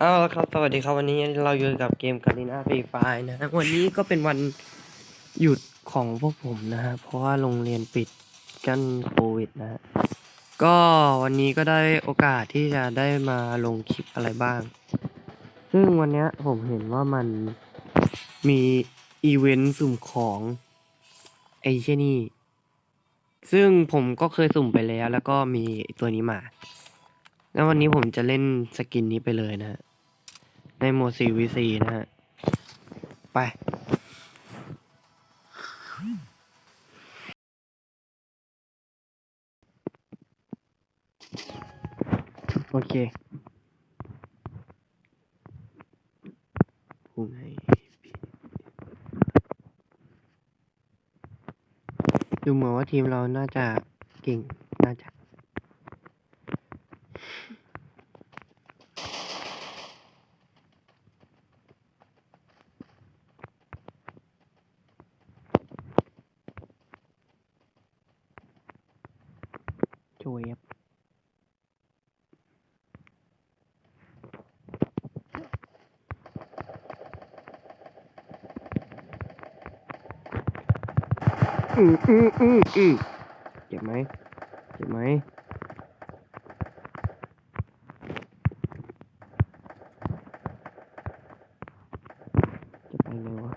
เอาละครับ สวัสดีครับ วันนี้เราอยู่กับเกมการินาฟรีไฟนะฮะวันนี้ก็เป็นวันหยุดของพวกผมนะฮะ เพราะว่าโรงเรียนปิดกันโควิดนะฮะ ก็วันนี้ก็ได้โอกาสที่จะได้มาลงคลิปอะไรบ้าง ซึ่งวันนี้ผมเห็นว่ามันมีอีเวนต์สุ่มของไอเช่นนี่ ซึ่งผมก็เคยสุ่มไปแล้ว แล้วก็มีตัวนี้มา แล้ววันนี้ผมจะเล่นสกินนี้ไปเลยนะฮะ ในโหมด 4v4 นะฮะ ไป โอเคพูดให้ดูเหมือนว่าทีมเราน่าจะเก่ง น่าจะโชว์เอฟอืมอืมอืมอืมเจ็บไหมเจ็บไหมจะไปไงวะ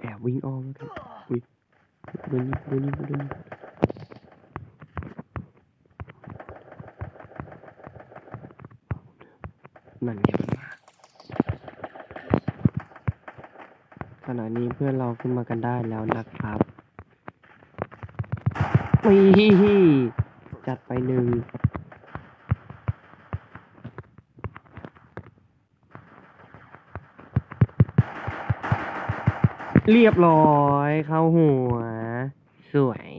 แอบ วิ่งอ้อมแล้วกันอุ้ยโดนยิงโดนยิงโดนยิงนั่นไงมันมาขณะนี้เพื่อนเราขึ้นมากันได้แล้วนะครับวีจัดไปหนึ่ง เรียบร้อยเข้าหัว สวย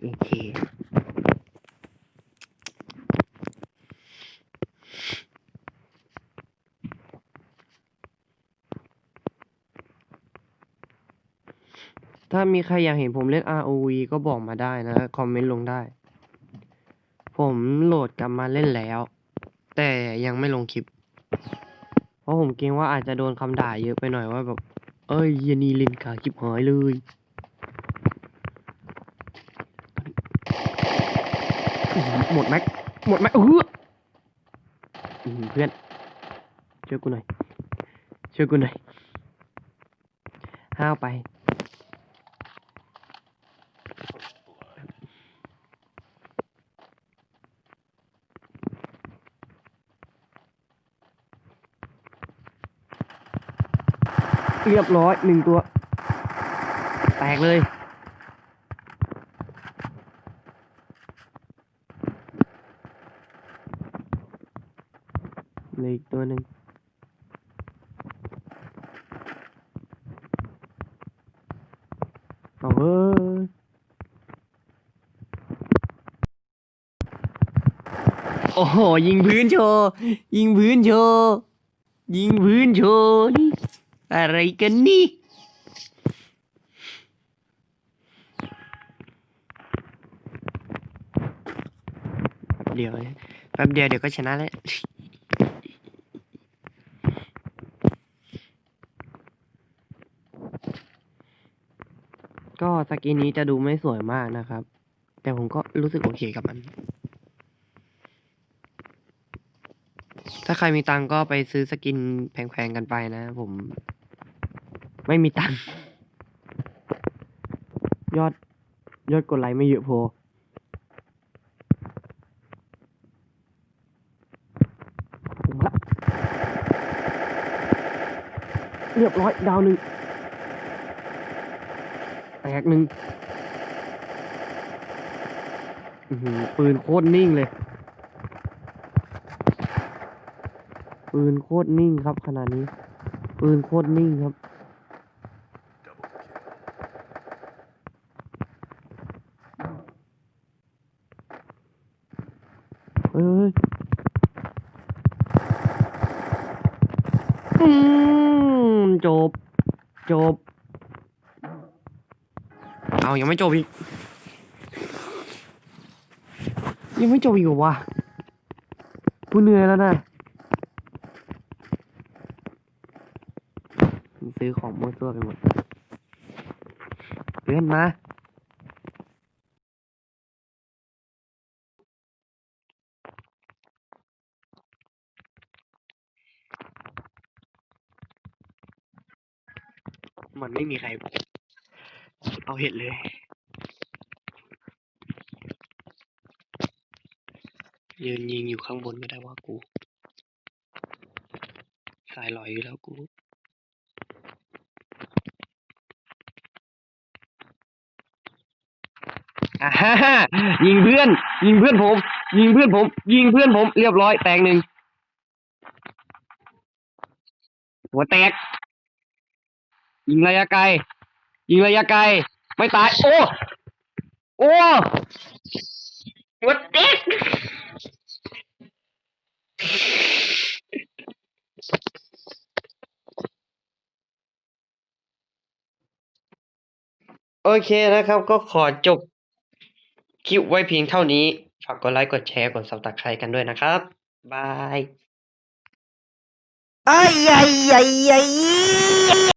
โอเคถ้ามีใครอยากเห็นผมเล่น ROV ก็บอกมาได้นะ คอมเมนต์ลงได้ ผมโหลดกลับมาเล่นแล้ว แต่ยังไม่ลงคลิป เพราะผมเกรงว่าอาจจะโดนคำด่าเยอะไปหน่อยว่าแบบ เอ้ยเหี้ยนีล่นขาคลิปหายเลยหมดแม็กหมดแม็กเอออื้อหือเพื่อนช่วยกูหน่อยช่วยกูหน่อยห้าวไป เรียบร้อยหนึ่งตัว แตกเลย เลยอีกตัวหนึ่งเอาเฮ้ยโอ้โห ยิงพื้นโชว์ ยิงพื้นโชว์ ยิงพื้นโชว์นี่ อะไรกันนี่ เดี๋ยวแป๊บเดียวเดี๋ยวก็ชนะแล้วก็สกินนี้จะดูไม่สวยมากนะครับ แต่ผมก็รู้สึกโอเคกับมัน ถ้าใครมีตังก็ไปซื้อสกินแพงๆกันไปนะผม ไม่มีตังค์ยอด ยอดกดไลค์ไม่เยอะพอถึงละเรียบร้อย ดาวหนึ่งแตกหนึ่งปืนโคตรนิ่งเลย ปืนโคตรนิ่งครับขนาดนี้ ปืนโคตรนิ่งครับ เฮ้ยเฮ้ยอืมจบ จบ เอายังไม่จบอีก ยังไม่จบอีกเหรอวะกูเหนื่อยแล้วนะ ซื้อของมั่วซั่วไปหมดเพื่อนมา มันไม่มีใคร เอาเห็ดเลย ยืนยิงอยู่ข้างบนไม่ได้ว่ากู สายลอยอยู่แล้วกูอ่าฮ่าฮ่ายิงเพื่อน ยิงเพื่อนผม ยิงเพื่อนผม ยิงเพื่อนผม เรียบร้อยแตกหนึ่งหัวแตก ยิงระยะไกล ยิงระยะไกล ไม่ตาย โอ้ โอ้หัวแตกโอเคนะครับ ก็ขอจบคลิปไว้เพียงเท่านี้ ฝากกดไลค์ กดแชร์ กด subscribe กันด้วยนะครับ บาย Ay, ay, ay, ay.